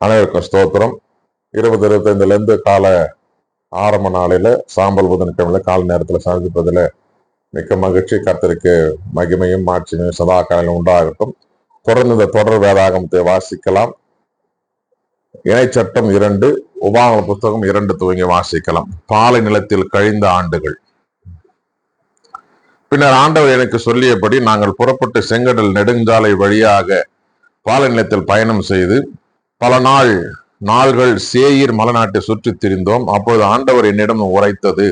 அனைவருக்கும் ஸ்தோத்திரம். இருபது இருபத்தைந்துலேருந்து கால ஆரம்ப நாளில சாம்பல் புதன்கிழமையில கால நேரத்துல சந்திப்பதில் மிக்க மகிழ்ச்சி. கர்த்தருக்கு மகிமையும் மாட்சிமையும் சதா காலம் உண்டாகட்டும். தொடர்ந்து இந்த தொடர் வேதாகமத்தை வாசிக்கலாம். இணைச்சட்டம் இரண்டு உபாகம புத்தகம் இரண்டு துவங்கி வாசிக்கலாம். பாலை நிலத்தில் கழிந்த ஆண்டுகள். பின்னர் ஆண்டவர் எனக்கு சொல்லியபடி நாங்கள் புறப்பட்டு செங்கடல் நெடுஞ்சாலை வழியாக பாலை நிலத்தில் பயணம் செய்து பல நாள் நாள்கள் சேயீர் மலைநாட்டை சுற்றி திரிந்தோம். அப்பொழுது ஆண்டவர் என்னிடம் உரைத்தது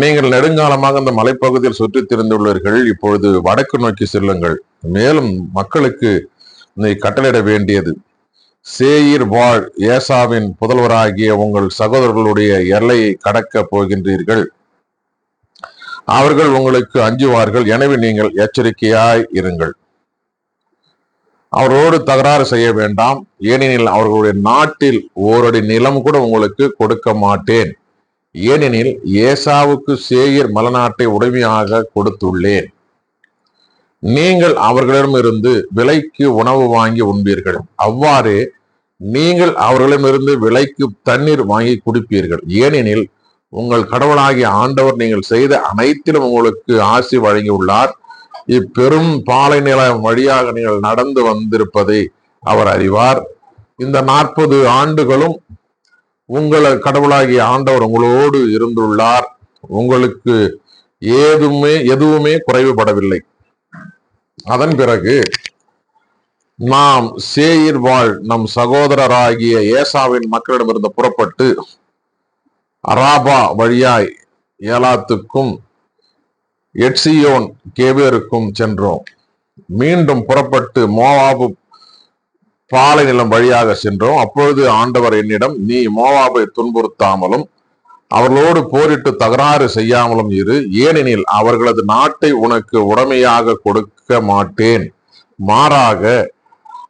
நீங்கள் நெடுங்காலமாக அந்த மலைப்பகுதியில் சுற்றி திரிந்துள்ளீர்கள். இப்பொழுது வடக்கு நோக்கி செல்லுங்கள். மேலும் மக்களுக்கு நீ கட்டளையிட வேண்டியது. சேயீர் வாழ் ஏசாவின் புதல்வராகிய உங்கள் சகோதரர்களுடைய எல்லையை கடக்க போகின்றீர்கள். அவர்கள் உங்களுக்கு அஞ்சுவார்கள். எனவே நீங்கள் எச்சரிக்கையாய் இருங்கள். அவரோடு தகராறு செய்ய வேண்டாம். ஏனெனில் அவர்களுடைய நாட்டில் ஓரடி நிலம் கூட உங்களுக்கு கொடுக்க மாட்டேன். ஏனெனில் ஏசாவுக்கு சேயர் மலநாட்டை உடைமையாக கொடுத்துள்ளேன். நீங்கள் அவர்களிடமிருந்து விலைக்கு உணவு வாங்கி உண்பீர்கள். அவ்வாறே நீங்கள் அவர்களிடமிருந்து விலைக்கு தண்ணீர் வாங்கி குடிப்பீர்கள். ஏனெனில் உங்கள் கடவுளாகிய ஆண்டவர் நீங்கள் செய்த அனைத்திலும் உங்களுக்கு ஆசி வழங்கியுள்ளார். இப்பெரும் பாலை நில வழியாக நீங்கள் நடந்து வந்திருப்பதை அவர் அறிவார். இந்த நாற்பது ஆண்டுகளும் உங்கள் கடவுளாகிய ஆண்டவர் உங்களோடு இருந்துள்ளார். உங்களுக்கு ஏதுமே எதுவுமே குறைவுபடவில்லை. அதன் பிறகு நாம் சேயிர் வாழ் நம் சகோதரராகிய ஏசாவின் மக்களிடமிருந்து புறப்பட்டு அராபா வழியாய் ஏலாத்துக்கும் எட்சியோன் கேபேருக்கும் சென்றோம். மீண்டும் புறப்பட்டு மோவாபு பாலை நிலம் வழியாக சென்றோம். அப்பொழுது ஆண்டவர் என்னிடம் நீ மோவாபை துன்புறுத்தாமலும் அவர்களோடு போரிட்டு தகராறு செய்யாமலும் இரு. ஏனெனில் அவர்களது நாட்டை உனக்கு உடமையாக கொடுக்க மாட்டேன். மாறாக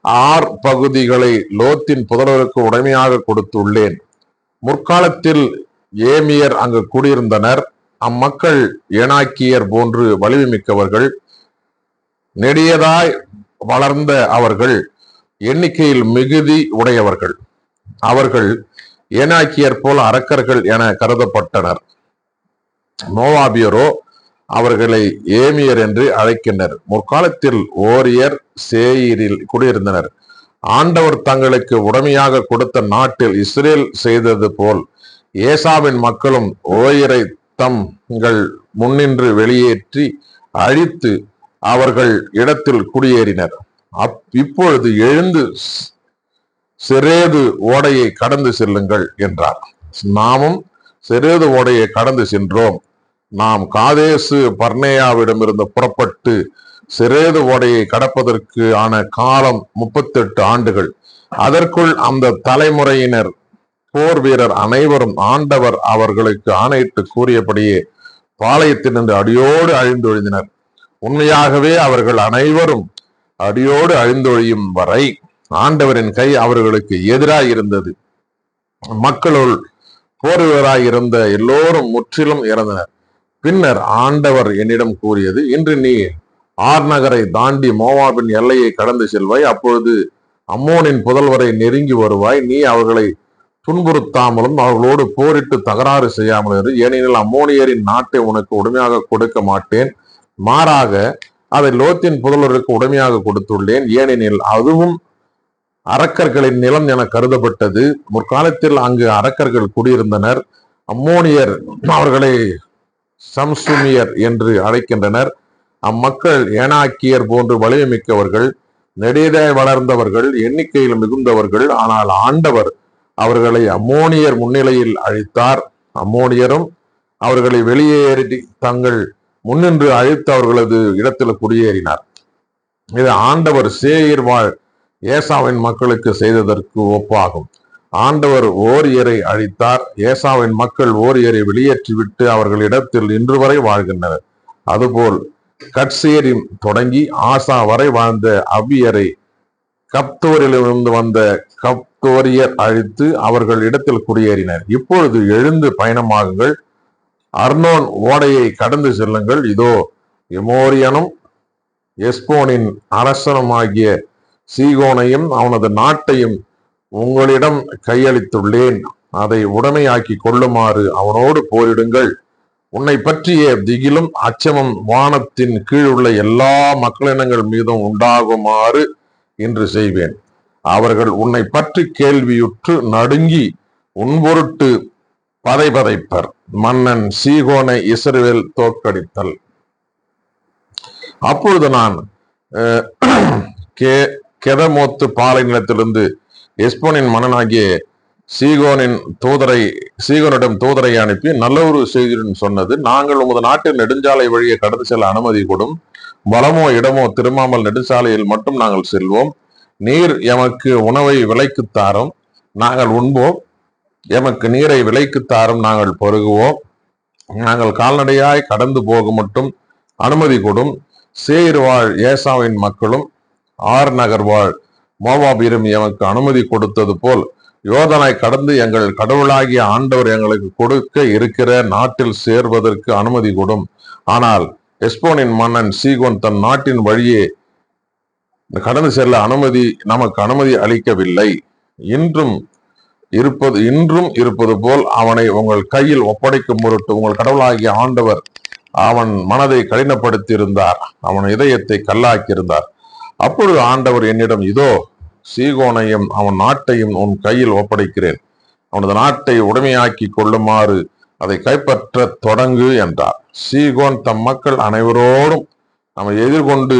ஆர் பகுதிகளை லோத்தின் புதல்வருக்கு உடைமையாக கொடுத்துள்ளேன். முற்காலத்தில் ஏமியர் அங்கு குடியிருந்தனர். அம்மக்கள் ஏனாக்கியர் போன்று வலிமை மிக்கவர்கள் நெடியதாய் வளர்ந்த அவர்கள் எண்ணிக்கையில் மிகுதி உடையவர்கள். அவர்கள் ஏனாக்கியர் போல அரக்கர்கள் என கருதப்பட்டனர். மோவாபியரோ அவர்களை ஏமியர் என்று அழைக்கின்றனர். முற்காலத்தில் ஓரியர் சேயிரில் குடியிருந்தனர். ஆண்டவர் தங்களுக்கு உடமையாக கொடுத்த நாட்டில் இஸ்ரேல் செய்தது போல் ஏசாவின் மக்களும் ஓயரை தங்கள் முன்னின்று வெளியேற்றி அழித்து அவர்கள் இடத்தில் குடியேறினர். அப் இப்பொழுது எழுந்து சிறேது ஓடையை கடந்து செல்லுங்கள் என்றார். நாமும் சிறேது ஓடையை கடந்து சென்றோம். நாம் காதேசு பர்னேயாவிடமிருந்து புறப்பட்டு சிறேது ஓடையை கடப்பதற்கு ஆன காலம் முப்பத்தெட்டு ஆண்டுகள். அதற்குள் அந்த தலைமுறையினர் போர் வீரர் அனைவரும் ஆண்டவர் அவர்களுக்கு ஆணையிட்டு கூறியபடியே பாளையத்தினின்று அடியோடு அழிந்தொழிந்தனர். உண்மையாகவே அவர்கள் அனைவரும் அடியோடு அழிந்தொழியும் வரை ஆண்டவரின் கை அவர்களுக்கு எதிராக இருந்தது. மக்களுள் போர் வீரராய் இருந்த எல்லோரும் முற்றிலும் இறந்தனர். பின்னர் ஆண்டவர் என்னிடம் கூறியது இன்று நீ ஆர் நகரை தாண்டி மோவாபின் எல்லையை கடந்து செல்வாய் அப்பொழுது அம்மோனின் புதல்வரை நெருங்கி வருவாய் நீ அவர்களை துன்புறுத்தாமலும் அவர்களோடு போரிட்டு தகராறு செய்யாமல் இரு. ஏனெனில் அம்மோனியரின் நாட்டை உனக்கு உடமையாக கொடுக்க மாட்டேன். மாறாக அதை லோத்தின் புதல்வருக்கு உடமையாக கொடுத்துள்ளேன். ஏனெனில் அதுவும் அரக்கர்களின் நிலம் என கருதப்பட்டது. முற்காலத்தில் அங்கு அரக்கர்கள் குடியிருந்தனர். அம்மோனியர் அவர்களை சம்சுமியர் என்று அழைக்கின்றனர். அம்மக்கள் ஏனாக்கியர் போன்று வலிமை மிக்கவர்கள் நெடியதாய் வளர்ந்தவர்கள் எண்ணிக்கையில் மிகுந்தவர்கள். ஆனால் ஆண்டவர் அவர்களை அம்மோனியர் முன்னிலையில் அழித்தார். அம்மோனியரும் அவர்களை வெளியேறி தங்கள் முன்னின்று அழித்து அவர்களது இடத்தில் குடியேறினார். இது ஆண்டவர் சேயர் வாழ் ஏசாவின் மக்களுக்கு செய்ததற்கு ஒப்பாகும். ஆண்டவர் ஓரியரை அழித்தார். ஏசாவின் மக்கள் ஓரியரை வெளியேற்றிவிட்டு அவர்கள் இடத்தில் இன்று வரை வாழ்கின்றனர். அதுபோல் கட்சேரி தொடங்கி ஆசா வரை வாழ்ந்த அவ்வியரை கப்தோரிலிருந்து வந்த கப்தோரியர் அழித்து அவர்கள் இடத்தில் குடியேறினர். இப்பொழுது எழுந்து பயணமாகுங்கள். அர்னோன் ஓடையை கடந்து செல்லுங்கள். இதோ எமோரியனும் எஸ்போனின் அரசனமாகிய சீகோனையும் அவனது நாட்டையும் உங்களிடம் கையளித்துள்ளேன். அதை உடமையாக்கி கொள்ளுமாறு அவனோடு போரிடுங்கள். உன்னை பற்றிய திகிலும் அச்சமும் வானத்தின் கீழ் உள்ள எல்லா மக்களினங்கள் மீதும் உண்டாகுமாறு இன்று செய்வேன். அவர்கள் உன்னை பற்றி கேள்வியுற்று நடுங்கி உன்பொருட்டு பதை பதைப்பர் மன்னன் சீகோனை இஸ்ரவேல் தோற்கடித்தல். அப்பொழுது நான் கே கெதமோத்து பாலை நிலத்திலிருந்து எஸ்போனின் மன்னனாகிய சீகோனின் தூதரை சீகோனிடம் தூதரை அனுப்பி நல்ல ஒரு செய்தியுடன் சொன்னது நாங்கள் உமது நாட்டின் நெடுஞ்சாலை வழியை கடந்து செல்ல அனுமதி கொடும். வளமோ இடமோ திரும்பாமல் நெடுஞ்சாலையில் மட்டும் நாங்கள் செல்வோம். நீர் எமக்கு உணவை விலைக்கு தாரும் நாங்கள் உண்போம். எமக்கு நீரை விலைக்கு தாரும் நாங்கள் பருகுவோம். நாங்கள் கால்நடையாய் கடந்து போக மட்டும் அனுமதி கொடும். சேர் வாழ் ஏசாவின் மக்களும் ஆர் நகர் வாழ் மோவாபீரும் எமக்கு அனுமதி கொடுத்தது போல் யோதனை கடந்து எங்கள் கடவுளாகிய ஆண்டவர் எங்களுக்கு கொடுக்க இருக்கிற நாட்டில் சேர்வதற்கு அனுமதி கொடும். ஆனால் எஸ்போனின் மன்னன் சீகோன் தன் நாட்டின் வழியே கடந்து செல்ல அனுமதி நமக்கு அனுமதி அளிக்கவில்லை. இன்றும் இருப்பது இன்றும் இருப்பது போல் அவனை உங்கள் கையில் ஒப்படைக்கும் பொருட்டு உங்கள் கடவுளாகிய ஆண்டவர் அவன் மனதை கடினப்படுத்தியிருந்தார். அவன் இதயத்தை கல்லாக்கியிருந்தார். அப்பொழுது ஆண்டவர் என்னிடம் இதோ சீகோனையும் அவன் நாட்டையும் உன் கையில் ஒப்படைக்கிறேன். அவனது நாட்டை உடைமையாக்கி கொள்ளுமாறு அதை கைப்பற்ற தொடங்கு என்றார். சீகோன் தம் மக்கள் அனைவரோடும் நம்மை எதிர்கொண்டு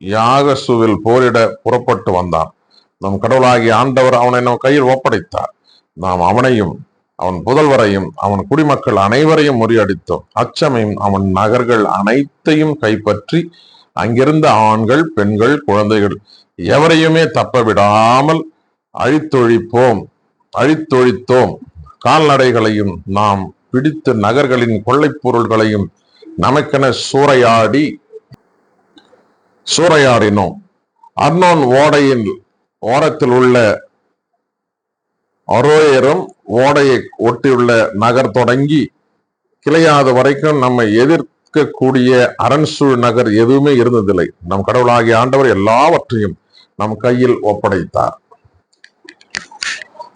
யாகசுவில் போரிட புறப்பட்டு வந்தான். நம் கடவுளாகிய ஆண்டவர் அவனை நம் கையில் ஒப்படைத்தார். நாம் அவனையும் அவன் புதல்வரையும் அவன் குடிமக்கள் அனைவரையும் முறியடித்தோம். அச்சமையும் அவன் நகர்கள் அனைத்தையும் கைப்பற்றி அங்கிருந்த ஆண்கள் பெண்கள் குழந்தைகள் எவரையுமே தப்ப விடாமல் அழித்தொழிப்போம் அழித்தொழித்தோம். கால்நடைகளையும் நாம் பிடித்து நகர்களின் கொள்ளைப் பொருள்களையும் நமக்கென சூறையாடி சூறையாடினோம். அர்னோன் ஓடையின் ஓரத்தில் உள்ள அரோயரும் ஓடையை ஒட்டியுள்ள நகர் தொடங்கி கிளையாத வரைக்கும் நம்மை எதிர்க்கக்கூடிய அரண்சூழ் நகர் எதுவுமே இருந்ததில்லை. நம் கடவுளாகிய ஆண்டவர் எல்லாவற்றையும் நம் கையில் ஒப்படைத்தார்.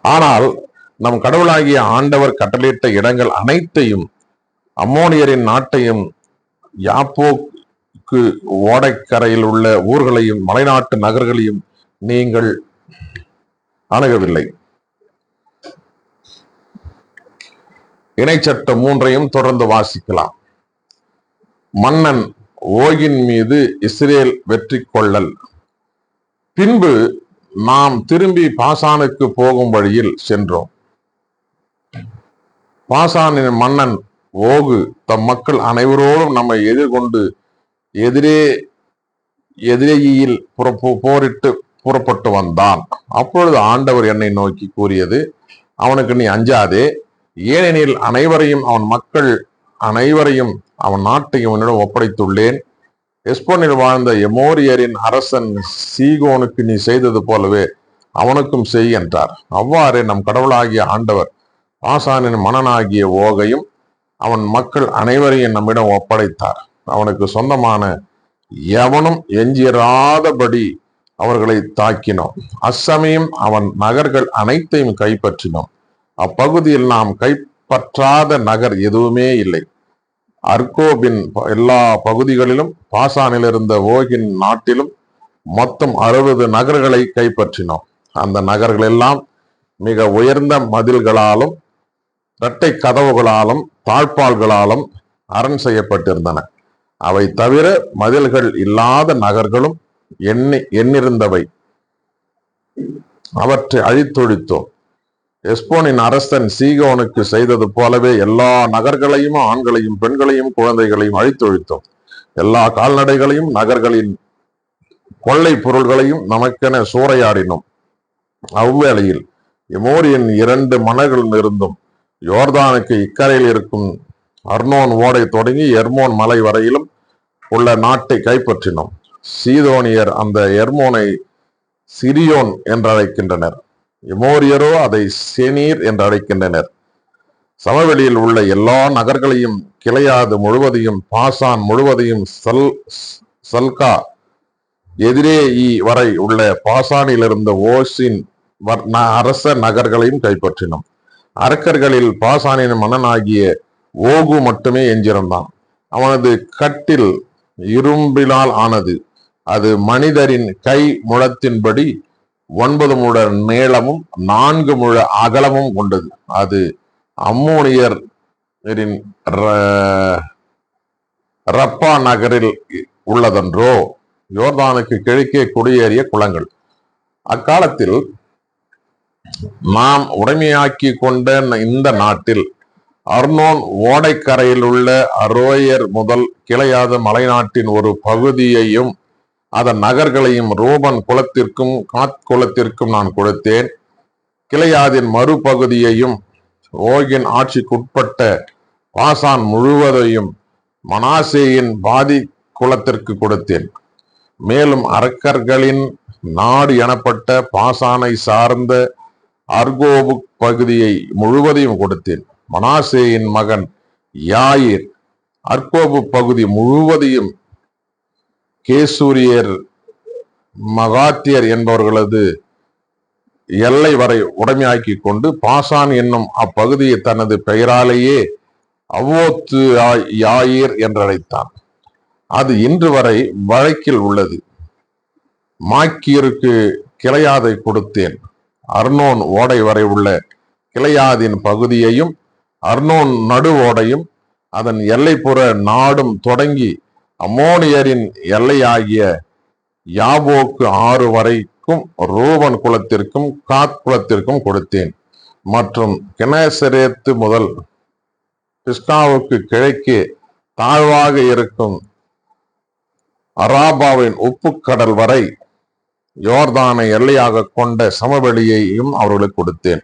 ஆனால் நம் கடவுளாகிய ஆண்டவர் கட்டளையிட்ட இடங்கள் அனைத்தையும் அம்மோனியரின் நாட்டையும் யாப்போக்கு ஓடைக்கரையில் உள்ள ஊர்களையும் மலைநாட்டு நகர்களையும் நீங்கள் அணுகவில்லை. இணைச்சட்டம் மூன்றையும் தொடர்ந்து வாசிக்கலாம். மன்னன் ஓகின் மீது இஸ்ரேல் வெற்றி கொள்ளல். பின்பு நாம் திரும்பி பாசானுக்கு போகும் வழியில் சென்றோம். பாசானின் மன்னன் ஓகு தம் மக்கள் அனைவரோடும் நம்மை எதிர்கொண்டு எதிரே எதிரேயில் போரிட்டு புறப்பட்டு வந்தான். அப்பொழுது ஆண்டவர் என்னை நோக்கி கூறியது அவனுக்கு நீ அஞ்சாதே. ஏனெனில் அனைவரையும் அவன் மக்கள் அனைவரையும் அவன் நாட்டை இவனிடம் ஒப்படைத்துள்ளேன். எஸ்போனில் வாழ்ந்த எமோரியரின் அரசன் சீகோனுக்கு நீ செய்தது போலவே அவனுக்கும் செய் என்றார். அவ்வாறே நம் கடவுளாகிய ஆண்டவர் ஆசானின் மனனாகிய ஓகையும் அவன் மக்கள் அனைவரையும் நம்மிடம் ஒப்படைத்தார். அவனுக்கு சொந்தமான எவனும் எஞ்சிராதபடி அவர்களை தாக்கினோம். அச்சமயம் அவன் நகர்கள் அனைத்தையும் கைப்பற்றினோம். அப்பகுதியில் நாம் கைப்பற்றாத நகர் எதுவுமே இல்லை. அர்கோபின் எல்லா பகுதிகளிலும் பாசானில் இருந்த ஓகின் நாட்டிலும் மொத்தம் அறுபது நகர்களை கைப்பற்றினோம். அந்த நகர்கள் எல்லாம் மிக உயர்ந்த மதில்களாலும் இரட்டை கதவுகளாலும் தாழ்பால்களாலும் அரண் செய்யப்பட்டிருந்தன. அவை தவிர மதில்கள் இல்லாத நகர்களும் எண்ணி எண்ணிருந்தவை. அவற்றை அழித்தொழித்தோம். எஸ்போனின் அரசன் சீகோனுக்கு செய்தது போலவே எல்லா நகர்களையும் ஆண்களையும் பெண்களையும் குழந்தைகளையும் அழித்தொழித்தோம். எல்லா கால்நடைகளையும் நகர்களின் கொள்ளை பொருள்களையும் நமக்கென சூறையாடினோம். அவ்வேளையில் எமோரியன் இரண்டு மனங்களும் இருந்தும் யோர்தானுக்கு இக்கரையில் இருக்கும் அர்னோன் ஓடை தொடங்கி எர்மோன் மலை வரையிலும் உள்ள நாட்டை கைப்பற்றினோம். சீதோனியர் அந்த எர்மோனை சிரியோன் என்று அழைக்கின்றனர் எமோரியரோ அதை செனீர் என்று அழைக்கின்றனர் சமவெளியில் உள்ள எல்லா நகர்களையும் கிளையாது முழுவதையும் பாசான் முழுவதையும் சல் சல்கா எதிரே வரை உள்ள பாசானிலிருந்த ஓசின் வர்- ந- அரச நகர்களையும் கைப்பற்றினோம். அரக்கர்களில் பாசானின் மன்னனாகிய ஓகு மட்டுமே எஞ்சிருந்தான் அவனது கட்டில் இரும்பினால் ஆனது. அது மனிதரின் கை முழத்தின்படி ஒன்பது முழ நீளமும் நான்கு முழ அகலமும் கொண்டது. அது அம்மோனியரின் ர- ரப்பா நகரில் உள்ளதென்றோ? யோர்தானுக்கு கிழக்கே குடியேறிய குளங்கள். அக்காலத்தில் நாம் உடைமையாக்கி கொண்ட இந்த நாட்டில் அர்னோன் ஓடைக்கரையில் உள்ள அரோயர் முதல் கிளையாத மலைநாட்டின் ஒரு பகுதியையும் அதன் நகர்களையும் ரூபன் குலத்திற்கும் காத் குலத்திற்கும் நான் கொடுத்தேன். கிளையாதின் மறுபகுதியையும் ஓகின் ஆட்சிக்குட்பட்ட பாசான் முழுவதையும் மனாசேயின் பாதி குலத்திற்கு கொடுத்தேன். மேலும் அரக்கர்களின் நாடு எனப்பட்ட பாசானை சார்ந்த அர்கோபு பகுதியை முழுவதையும் கொடுத்தேன். மனாசேயின் மகன் யாயிர் அர்கோபு பகுதி முழுவதையும் கேசூரியர் மகாத்தியர் என்பவர்களது எல்லை வரை உடைமையாக்கி கொண்டு பாசான் என்னும் அப்பகுதியை தனது பெயராலேயே அவ்வோத்து யாயிர் என்றழைத்தான். அது இன்று வரை வழக்கில் உள்ளது. மாக்கியருக்கு கிளையாதை கொடுத்தேன். அர்னோன் ஓடை வரை உள்ள கிளையாதின் பகுதியையும் அர்னோன் நடு ஓடையும் அதன் எல்லைப்புற நாடும் தொடங்கி அம்மோனியரின் எல்லையாகிய யாபோக்கு ஆறு வரைக்கும் ரூபன் குலத்திற்கும் காத் குலத்திற்கும் கொடுத்தேன். மற்றும் கிணேசரேத்து முதல் பிஸ்காவுக்கு கிழக்கே தாழ்வாக இருக்கும் அராபாவின் உப்புக்கடல் வரை யோர்தானை எல்லையாக கொண்ட சமவெளியையும் அவர்களுக்கு கொடுத்தேன்.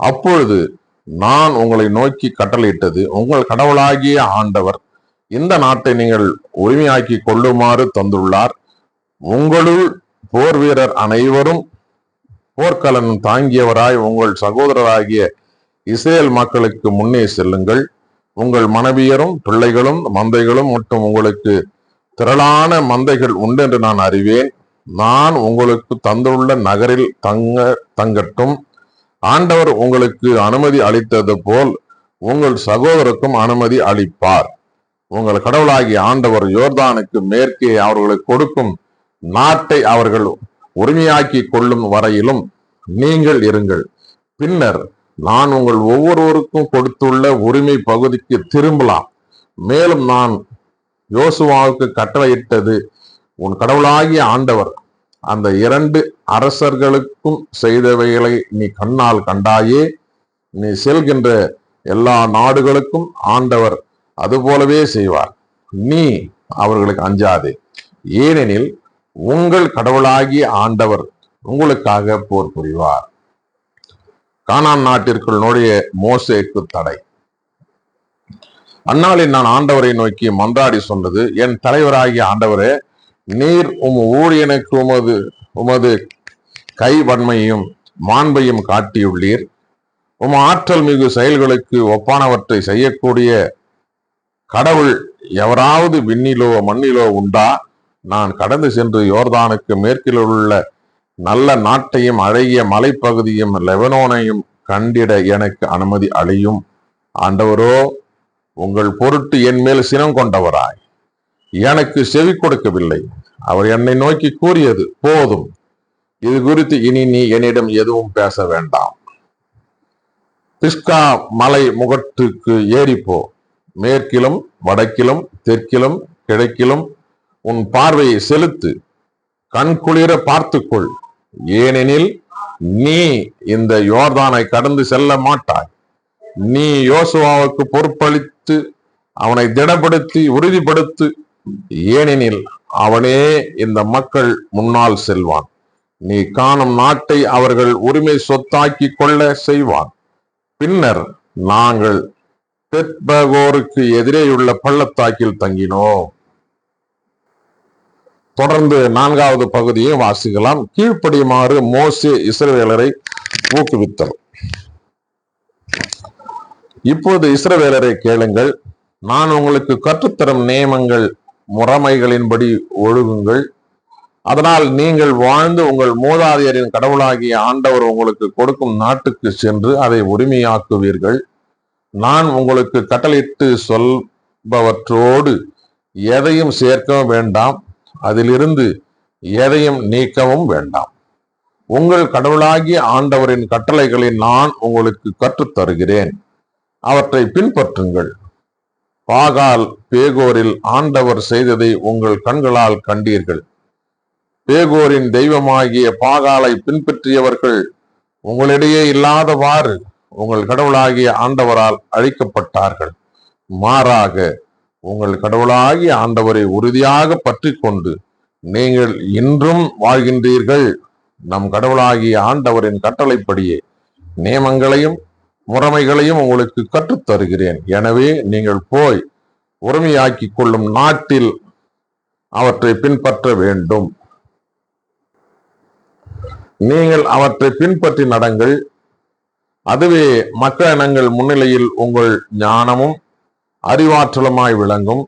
அப்பொழுது நான் உங்களை நோக்கி கட்டளையிட்டது உங்கள் கடவுளாகிய ஆண்டவர். இந்த நாட்டை நீங்கள் உரிமையாக்கி கொள்ளுமாறு தந்துள்ளார். உங்களுள் போர் வீரர் அனைவரும் போர்க்கலன் தாங்கியவராய் உங்கள் சகோதரராகிய இஸ்ரேல் மக்களுக்கு முன்னே செல்லுங்கள். உங்கள் மனைவியரும் பிள்ளைகளும் மந்தைகளும் மற்றும் உங்களுக்கு திரளான மந்தைகள் உண்டென்று நான் அறிவேன். நான் உங்களுக்கு தந்துள்ள நகரில் தங்க தங்கட்டும் ஆண்டவர் உங்களுக்கு அனுமதி அளித்தது போல் உங்கள் சகோதரருக்கும் அனுமதி அளிப்பார். உங்கள் கடவுளாகிய ஆண்டவர் யோர்தானுக்கு மேற்கே அவர்களுக்கு கொடுக்கும் நாட்டை அவர்கள் உரிமையாக்கி கொள்ளும் வரையிலும் நீங்கள் இருங்கள். பின்னர் நான் உங்கள் ஒவ்வொருவருக்கும் கொடுத்துள்ள உரிமை பகுதிக்கு திரும்பலாம். மேலும் நான் யோசுவாவுக்கு கட்டளையிட்டது உன் கடவுளாகிய ஆண்டவர் அந்த இரண்டு அரசர்களுக்கும் செய்தவைகளை நீ கண்ணால் கண்டாயே. நீ செல்கின்ற எல்லா நாடுகளுக்கும் ஆண்டவர் அதுபோலவே செய்வார். நீ அவர்களுக்கு அஞ்சாதே. ஏனெனில் உங்கள் கடவுளாகிய ஆண்டவர் உங்களுக்காக போர் புரிவார் கானான் நாட்டிற்குள் நுழைய மோசேக்கு தடை. அந்நாளில் நான் ஆண்டவரை நோக்கி மன்றாடி சொன்னது என் தலைவராகிய ஆண்டவரே நீர் உம் ஊழியனுக்கு உமது உமது கைவன்மையும் மாண்பையும் காட்டியுள்ளீர். உம் ஆற்றல் மிகு செயல்களுக்கு ஒப்பானவற்றை செய்யக்கூடிய கடவுள் எவராவது விண்ணிலோ மண்ணிலோ உண்டா? நான் கடந்து சென்று யோர்தானுக்கு மேற்கில் உள்ள நல்ல நாட்டையும் அழகிய மலைப்பகுதியும் லெபனோனையும் கண்டிட எனக்கு அனுமதி அளியும். ஆண்டவரோ உங்கள் பொருட்டு என் மேல் சினம் கொண்டவராய். எனக்கு செவி கொடுக்கவில்லை. அவர் என்னை நோக்கி கூறியது போதும். இது குறித்து இனி நீ என்னிடம் எதுவும் பேச வேண்டாம். பிஸ்கா மலை முகட்டுக்கு ஏறிப்போ. மேற்கிலும் வடக்கிலும் தெற்கிலும் கிழக்கிலும் உன் பார்வையை செலுத்து. கண்குளிர பார்த்துக்கொள். ஏனெனில் நீ இந்த யோர்தானை கடந்து செல்ல மாட்டாய். நீ யோசுவாவுக்கு பொறுப்பளித்து அவனை திடப்படுத்தி உறுதிப்படுத்து ஏனெனில் அவனே இந்த மக்கள் முன்னால் செல்வான். நீ காணும் நாட்டை அவர்கள் உரிமை சொத்தாக்கி கொள்ள செய்வான் பின்னர் நாங்கள் தெற்பகோருக்கு எதிரேயுள்ள பள்ளத்தாக்கில் தங்கினோம். தொடர்ந்து நான்காவது பகுதியை வாசிக்கலாம். கீழ்ப்படியுமாறு மோசே இஸ்ரவேலரை ஊக்குவித்தல். இப்போது இஸ்ரவேலரை கேளுங்கள். நான் உங்களுக்கு கற்றுத்தரும் நியமங்கள் முறைமைகளின்படி ஒழுகுங்கள். அதனால் நீங்கள் வாழ்ந்து உங்கள் மூதாதையரின் கடவுளாகிய ஆண்டவர் உங்களுக்கு கொடுக்கும் நாட்டுக்கு சென்று அதை உரிமையாக்குவீர்கள். நான் உங்களுக்கு கட்டளையிட்டு சொல்பவற்றோடு எதையும் சேர்க்கவும் வேண்டாம். அதிலிருந்து எதையும் நீக்கவும் வேண்டாம். உங்கள் கடவுளாகிய ஆண்டவரின் கட்டளைகளை நான் உங்களுக்கு கற்றுத் தருகிறேன் அவற்றை பின்பற்றுங்கள். பாகால் பேகோரில் ஆண்டவர் செய்ததை உங்கள் கண்களால் கண்டீர்கள். பேகோரின் தெய்வமாகிய பாகாலை பின்பற்றியவர்கள் உங்களிடையே இல்லாதவாறு உங்கள் கடவுளாகிய ஆண்டவரால் அழிக்கப்பட்டார்கள். மாறாக உங்கள் கடவுளாகிய ஆண்டவரை உறுதியாக பற்றி கொண்டு நீங்கள் இன்றும் வாழ்கின்றீர்கள். நம் கடவுளாகிய ஆண்டவரின் கட்டளைப்படியே நியமங்களையும் முறைமைகளையும் உங்களுக்கு கற்றுத்தருகிறேன். எனவே நீங்கள் போய் உரிமையாக்கிக் கொள்ளும் நாட்டில் அவற்றை பின்பற்ற வேண்டும். நீங்கள் அவற்றை பின்பற்றி நடங்கள். அதுவே மற்ற இனங்கள் முன்னிலையில் உங்கள் ஞானமும் அறிவாற்றலுமாய் விளங்கும்.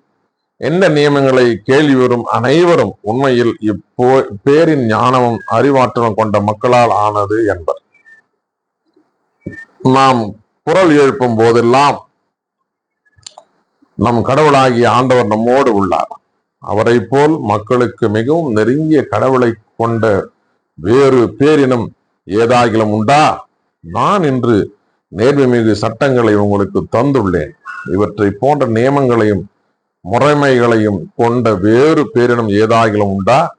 எந்த நியமங்களை கேள்வி வரும் அனைவரும் உண்மையில் இப்போ பேரின் ஞானமும் அறிவாற்றலும் கொண்ட மக்களால் ஆனது என்பர். நாம் குரல் எழுப்பும் போதெல்லாம் நம் கடவுளாகிய ஆண்டவர் நம்மோடு உள்ளார். அவரை போல் மக்களுக்கு மிகவும் நெருங்கிய கடவுளை கொண்ட வேறு பேரினம் ஏதாகிலும் உண்டா? நான் இன்று நேர்மைமிகு சட்டங்களை உங்களுக்கு தந்துள்ளேன். இவற்றை போன்ற நியமங்களையும் முறைமைகளையும் கொண்ட வேறு பேரினம் ஏதாகிலும் உண்டா?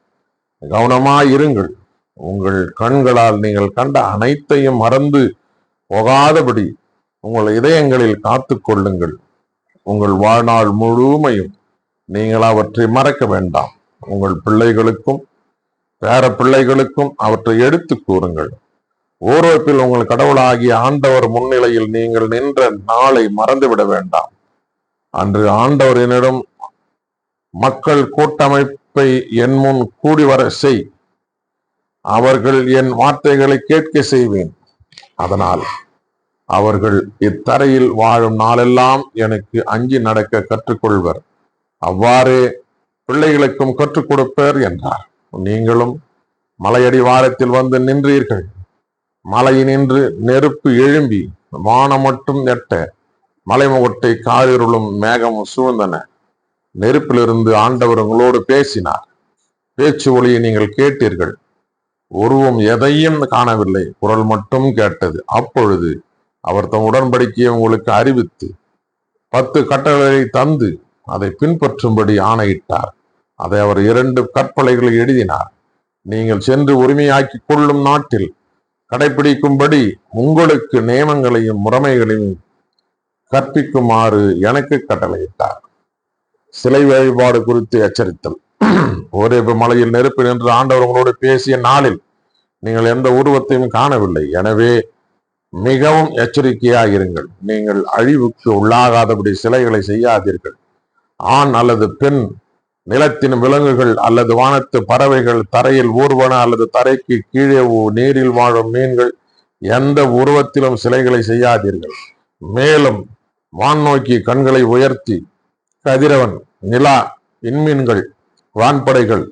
கவனமாயிருங்கள். உங்கள் கண்களால் நீங்கள் கண்ட அனைத்தையும் மறந்து போகாதபடி உங்கள் இதயங்களில் காத்து கொள்ளுங்கள். உங்கள் வாழ்நாள் முழுமையும் நீங்கள் அவற்றை மறக்க வேண்டாம். உங்கள் பிள்ளைகளுக்கும் பேர பிள்ளைகளுக்கும் அவற்றை எடுத்து கூறுங்கள். ஓர்வத்தில் உங்கள் கடவுளாகிய ஆண்டவர் முன்னிலையில் நீங்கள் நின்ற நாளை மறந்துவிட வேண்டாம். அன்று ஆண்டவரினிடம் மக்கள் கூட்டமைப்பை என் முன் கூடி வர செய். அவர்கள் என் வார்த்தைகளை கேட்க செய்வேன். அதனால் அவர்கள் இத்தரையில் வாழும் நாளெல்லாம் எனக்கு அஞ்சி நடக்க கற்றுக்கொள்வர். அவ்வாறே பிள்ளைகளுக்கும் கற்றுக் கொடுப்பர் என்றார். நீங்களும் மலையடி வாரத்தில் வந்து நின்றீர்கள். மலையினின்று நெருப்பு எழும்பி வானம் மட்டும் எட்ட மலைமுகட்டை காரிருளும் மேகம் சூழ்ந்தன. நெருப்பிலிருந்து ஆண்டவர் உங்களோடு பேசினார். பேச்சு ஒளியை நீங்கள் கேட்டீர்கள். உருவம் எதையும் காணவில்லை. குரல் மட்டும் கேட்டது. அப்பொழுது அவர் தம் உடன்படிக்கையை உங்களுக்கு அறிவித்து பத்து கட்டளை தந்து அதை பின்பற்றும்படி ஆணையிட்டார். அதை அவர் இரண்டு கற்பலைகளை எழுதினார். நீங்கள் சென்று உரிமையாக்கிக் கொள்ளும் நாட்டில் கடைபிடிக்கும்படி உங்களுக்கு நியமங்களையும் முறைமைகளையும் கற்பிக்குமாறு எனக்கு கட்டளையிட்டார். சிலை வழிபாடு குறித்து எச்சரித்தல். ஒரே மலையில் நெருப்பு நின்று ஆண்டவர் உங்களோடு பேசிய நாளில் நீங்கள் எந்த உருவத்தையும் காணவில்லை. எனவே மிகவும் எச்சரிக்கையாக இருங்கள் நீங்கள் அழிவுக்கு உள்ளாகாதபடி சிலைகளை செய்யாதீர்கள். ஆண் அல்லது பெண் நிலத்தின் விலங்குகள் அல்லது வானத்து பறவைகள் தரையில் ஊர்வன அல்லது தரைக்கு கீழே நீரில் வாழும் மீன்கள் எந்த உருவத்திலும் சிலைகளை செய்யாதீர்கள். மேலும் வான் நோக்கி கண்களை உயர்த்தி கதிரவன் நிலா விண்மீன்கள் வான்படைகள்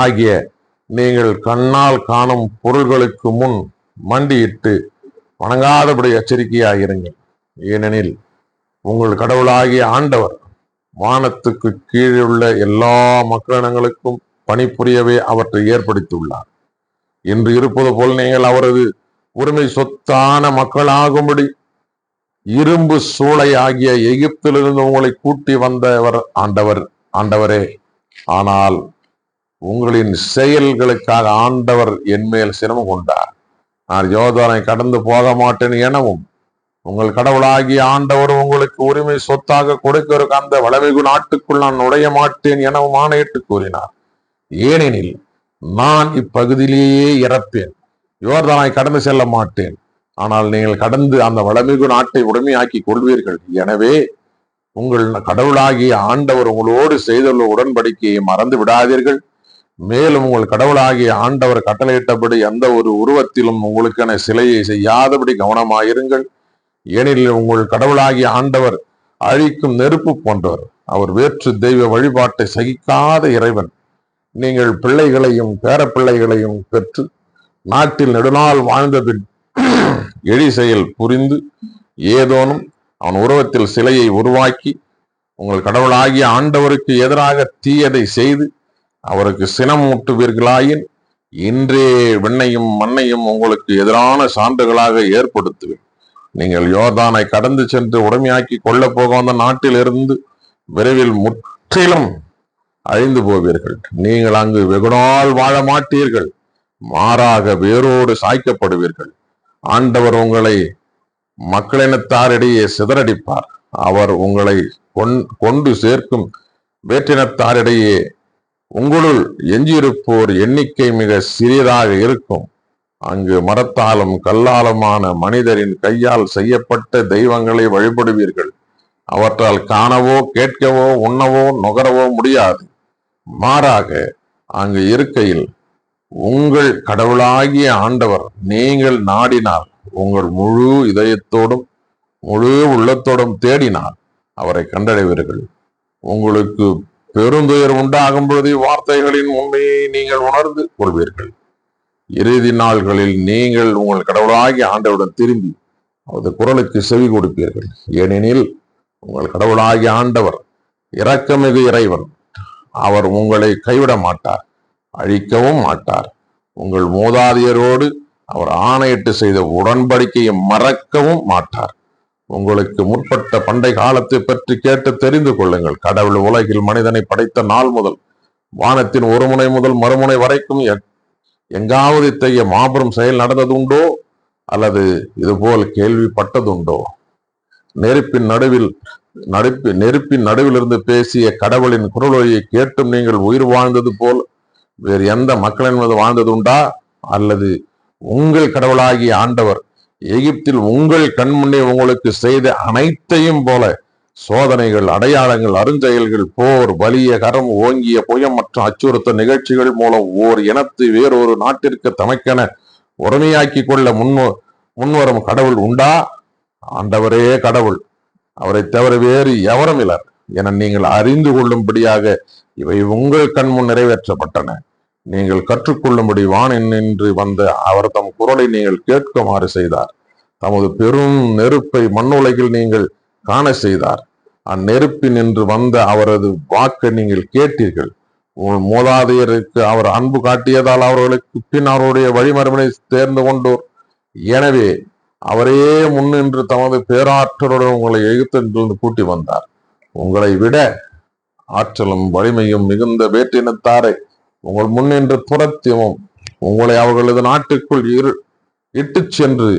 ஆகிய நீங்கள் கண்ணால் காணும் பொருள்களுக்கு முன் மண்டியிட்டு வணங்காதபடி எச்சரிக்கையாயிருங்கள். ஏனெனில் உங்கள் கடவுளாகிய ஆண்டவர் வானத்துக்கு கீழே உள்ள எல்லா மக்களினங்களுக்கும் பணிபுரியவே அவற்றை ஏற்படுத்தியுள்ளார். இன்று இருப்பது போல் நீங்கள் அவரது உரிமை சொத்தான மக்களாகும்படி இரும்பு சூளை ஆகிய எகிப்திலிருந்து உங்களை கூட்டி வந்தவர் ஆண்டவர் ஆண்டவரே. ஆனால் உங்களின் செயல்களுக்காக ஆண்டவர் என்மேல் சிரமம் கொண்டார். நான் யோர்தானை கடந்து போக மாட்டேன் எனவும் உங்கள் கடவுளாகிய ஆண்டவர் உங்களுக்கு உரிமை சொத்தாக கொடுக்கிற அந்த வளமிகு நாட்டுக்குள் நான் நுழைய மாட்டேன் எனவும் ஆணையிட்டு கூறினார். ஏனெனில் நான் இப்பகுதியிலேயே இறப்பேன் யோர்தானை கடந்து செல்ல மாட்டேன். ஆனால் நீங்கள் கடந்து அந்த வளமிகு நாட்டை உடைமையாக்கி கொள்வீர்கள். எனவே உங்கள் கடவுளாகிய ஆண்டவர் உங்களோடு செய்துள்ள உடன்படிக்கையை மறந்து விடாதீர்கள். மேலும் உங்கள் கடவுளாகிய ஆண்டவர் கட்டளையிட்டபடி எந்த ஒரு உருவத்திலும் உங்களுக்கென சிலையை செய்யாதபடி கவனமாயிருங்கள். ஏனெனில் உங்கள் கடவுளாகிய ஆண்டவர் அழிக்கும் நெருப்பு போன்றவர். அவர் வேற்று தெய்வ வழிபாட்டை சகிக்காத இறைவன். நீங்கள் பிள்ளைகளையும் பேரப்பிள்ளைகளையும் பெற்று நாட்டில் நெடுநாள் வாழ்ந்த பின் எழி செயல் புரிந்து ஏதோனும் அவன் உருவத்தில் சிலையை உருவாக்கி உங்கள் கடவுளாகிய ஆண்டவருக்கு எதிராக தீயதை செய்து அவருக்கு சினம் ஊட்டுவீர்களாயின் இன்றே விண்ணையும் மண்ணையும் உங்களுக்கு எதிரான சான்றுகளாக ஏற்படுத்துவேன். நீங்கள் யோர்தானை கடந்து சென்று உடமையாக்கி கொள்ளப் போக வந்த நாட்டிலிருந்து விரைவில் முற்றிலும் அழிந்து போவீர்கள். நீங்கள் அங்கு வெகுநாள் வாழ மாட்டீர்கள். மாறாக வேரோடு சாய்க்கப்படுவீர்கள். ஆண்டவர் உங்களை மக்களினத்தாரிடையே சிதறடிப்பார். அவர் உங்களை கொண்- கொண்டு சேர்க்கும் வேற்றினத்தாரிடையே உங்களுள் எஞ்சியிருப்போர் எண்ணிக்கை மிக சிறியதாக இருக்கும். அங்கு மரத்தாலும் கல்லாலுமான மனிதரின் கையால் செய்யப்பட்ட தெய்வங்களை வழிபடுவீர்கள். அவற்றால் காணவோ கேட்கவோ உண்ணவோ நுகரவோ முடியாது. மாறாக அங்கு இருக்கையில் உங்கள் கடவுளாகிய ஆண்டவர் நீங்கள் நாடினால் உங்கள் முழு இதயத்தோடும் முழு உள்ளத்தோடும் தேடினால் அவரை கண்டடைவீர்கள். உங்களுக்கு பெருந்துயர் உண்டாகும் பொழுது வார்த்தைகளின் உண்மையை நீங்கள் உணர்ந்து கொள்வீர்கள். இறுதி நாள்களில் நீங்கள் உங்கள் கடவுளாகிய ஆண்டவுடன் திரும்பி அவரது குரலுக்கு செவி கொடுப்பீர்கள். ஏனெனில் உங்கள் கடவுளாகிய ஆண்டவர் இரக்கமிகு இறைவன் அவர் உங்களை கைவிட மாட்டார் அழிக்கவும் மாட்டார். உங்கள் மூதாதையரோடு அவர் ஆணையிட்டு செய்த உடன்படிக்கையை மறக்கவும் மாட்டார். உங்களுக்கு முற்பட்ட பண்டை காலத்தை பற்றி கேட்டு தெரிந்து கொள்ளுங்கள். கடவுள் உலகில் மனிதனை படைத்த நாள் முதல் வானத்தின் ஒரு முனை முதல் மறுமுனை வரைக்கும் எங்காவது இத்தகைய மாபெரும் செயல் நடந்ததுண்டோ? அல்லது இதுபோல் கேள்விப்பட்டதுண்டோ? நெருப்பின் நடுவில் நடுப்பி நெருப்பின் நடுவிலிருந்து பேசிய கடவுளின் குரலொலியை கேட்டும் நீங்கள் உயிர் வாழ்ந்தது போல் வேறு எந்த மக்களின் மீது வாழ்ந்ததுண்டா? அல்லது உங்கள் கடவுளாகிய ஆண்டவர் எகிப்தில் உங்கள் கண்முன்னே உங்களுக்கு செய்த அனைத்தையும் போல சோதனைகள் அடையாளங்கள் அருஞ்செயல்கள் போர் வலிய கரம் ஓங்கிய புயம் மற்றும் அச்சுறுத்த நிகழ்ச்சிகள் மூலம் ஓர் இனத்தை வேறொரு நாட்டிற்கு தமக்கென உரிமையாக்கி கொள்ள முன்வ முன்வரும் கடவுள் உண்டா? ஆண்டவரே கடவுள் அவரை தவிர வேறு எவரும் இலர் என நீங்கள் அறிந்து கொள்ளும்படியாக இவை உங்கள் கண்முன் நிறைவேற்றப்பட்டன. நீங்கள் கற்றுக்கொள்ளும்படி வானின் நின்று வந்த அவர் தம் குரலை நீங்கள் கேட்குமாறு செய்தார். தமது பெரும் நெருப்பை மண்ணுலகில் நீங்கள் காண செய்தார். அந்நெருப்பின் நின்று வந்த அவரது வாக்கை நீங்கள் கேட்டீர்கள். உன் மூதாதையருக்கு அவர் அன்பு காட்டியதால் அவர்களுக்கு பின் அவருடைய வழிமரபினை தேர்ந்து கொண்டோர். எனவே அவரே முன்னின்று தமது பேராற்றலுடன் உங்களை எகிப்திலிருந்து கூட்டி வந்தார். உங்களை விட ஆற்றலும் வலிமையும் மிகுந்த வேற்றினத்தாரை. உங்கள் முன்னின்று துரத்தியமும் உங்களை அவர்களது நாட்டுக்குள் இரு இட்டுச் சென்று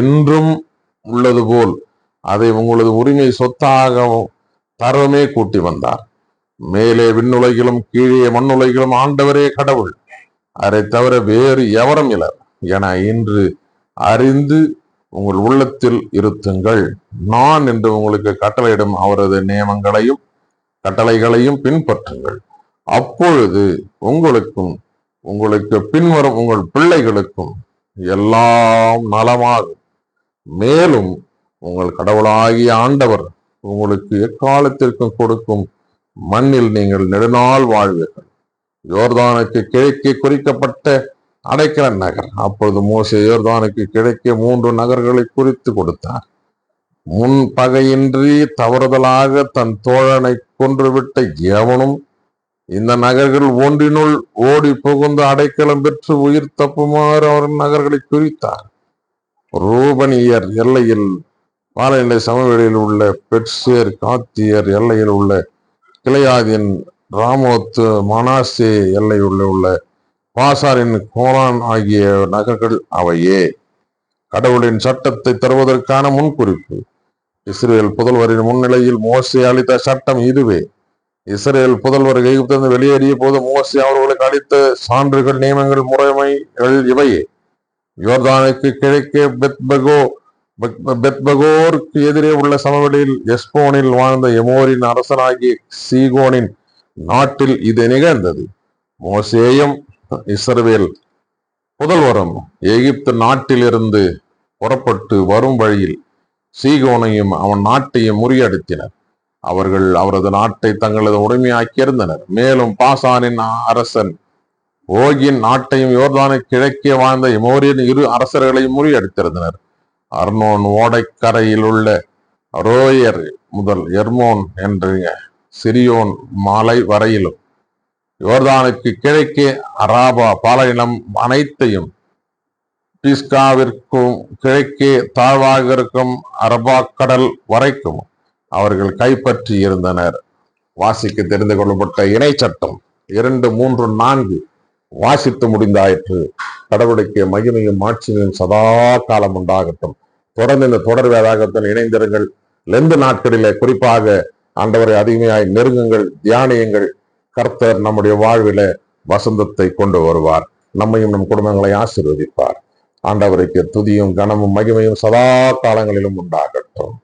இன்றும் உள்ளது போல் அதை உங்களது உரிமை சொத்தாகவும் தரமே கூட்டி வந்தார். மேலே விண்ணுலகிலும் கீழே மண்ணுலகிலும் ஆண்டவரே கடவுள். அதை தவிர வேறு எவரும் இலர் என இன்று அறிந்து உங்கள் உள்ளத்தில் இருத்துங்கள். நான் என்று உங்களுக்கு கட்டளையிடும் அவரது நியமங்களையும் கட்டளைகளையும் பின்பற்றுங்கள். அப்பொழுது உங்களுக்கும் உங்களுக்கு பின்வரும் உங்கள் பிள்ளைகளுக்கும் எல்லாம் நலமாகும். மேலும் உங்கள் கடவுளாகிய ஆண்டவர் உங்களுக்கு எக்காலத்திற்கும் கொடுக்கும் மண்ணில் நீங்கள் நெடுநாள் வாழ்வீர்கள். யோர்தானுக்கு கிழக்கே குறிக்கப்பட்ட அடைக்கல நகர். அப்பொழுது மோசே யோர்தானுக்கு கிழக்கே மூன்று நகர்களை குறித்து கொடுத்தார். முன் பகையின்றி தவறுதலாக தன் தோழனை கொன்றுவிட்ட எவனும் இந்த நகர்கள் ஒன்றினுள் ஓடி புகுந்து அடைக்கலம் பெற்று உயிர் தப்புமாறு அவர் நகர்களை குறித்தார். ரூபனியர் எல்லையில் பாலநிலை சமவெளியில் உள்ள பெட்சேர் காத்தியர் எல்லையில் உள்ள கிளையாதின் ராமோத்து மனாசே எல்லையுள்ள உள்ள பாசாரின் கோலான் ஆகிய நகர்கள் அவையே. கடவுளின் சட்டத்தை தருவதற்கான முன்குறிப்பு. இஸ்ரேல் புதல்வரின் முன்னிலையில் மோசே அளித்த சட்டம் இதுவே. இஸ்ரேல் புதல்வர் எகிப்திலிருந்து வெளியேறிய போது மோசி அவர்களுக்கு அளித்த சான்றுகள் நியமங்கள் முறைமைகள் இவையே. யோர்தானுக்கு கிழக்கே பெத்பகோ பெத்பகோருக்கு எதிரே உள்ள சமவெளியில் எஸ்போனில் வாழ்ந்த எமோரின் அரசனாகிய சீகோனின் நாட்டில் இது நிகழ்ந்தது. மோசேயும் இஸ்ரவேல் புதல்வரும் எகிப்து நாட்டிலிருந்து புறப்பட்டு வரும் வழியில் சீகோனையும் அவன் நாட்டையும் முறியடித்தனர். அவர்கள் அவரது நாட்டை தங்களது உடைமையாக்கியிருந்தனர் மேலும் பாசானின் அரசன் ஓகின் நாட்டையும் யோர்தானை கிழக்கே வாழ்ந்த எமோரியன் இரு அரசர்களையும் முறியடித்திருந்தனர். அர்னோன் ஓடைக்கரையில் உள்ள ரோயர் முதல் எர்மோன் என்ற சிரியோன் மாலை வரையிலும் யோர்தானுக்கு கிழக்கே அராபா பாலையினம் அனைத்தையும் பிஸ்காவிற்கும் கிழக்கே தாழ்வாக இருக்கும் அரபா கடல் வரைக்கும் அவர்கள் கைப்பற்றி இருந்தனர். வாசிக்க தெரிந்து கொள்ளப்பட்ட இணை சட்டம் இரண்டு மூன்று நான்கு வாசித்து முடிந்தாயிற்று. கடவுளுக்கு மகிமையும் ஆட்சியும் சதா காலம் உண்டாகட்டும். தொடர்ந்து இந்த தொடர் வேதாகத்தில் இணைந்திருங்கள். லெந்து நாட்களிலே குறிப்பாக ஆண்டவரை அதிகமையாய் நெருங்குங்கள் தியானியுங்கள். கர்த்தர் நம்முடைய வாழ்வில வசந்தத்தை கொண்டு வருவார். நம்மையும் நம் குடும்பங்களை ஆசீர்வதிப்பார். ஆண்டவருக்கு துதியும் கனமும் மகிமையும் சதா காலங்களிலும் உண்டாகட்டும்.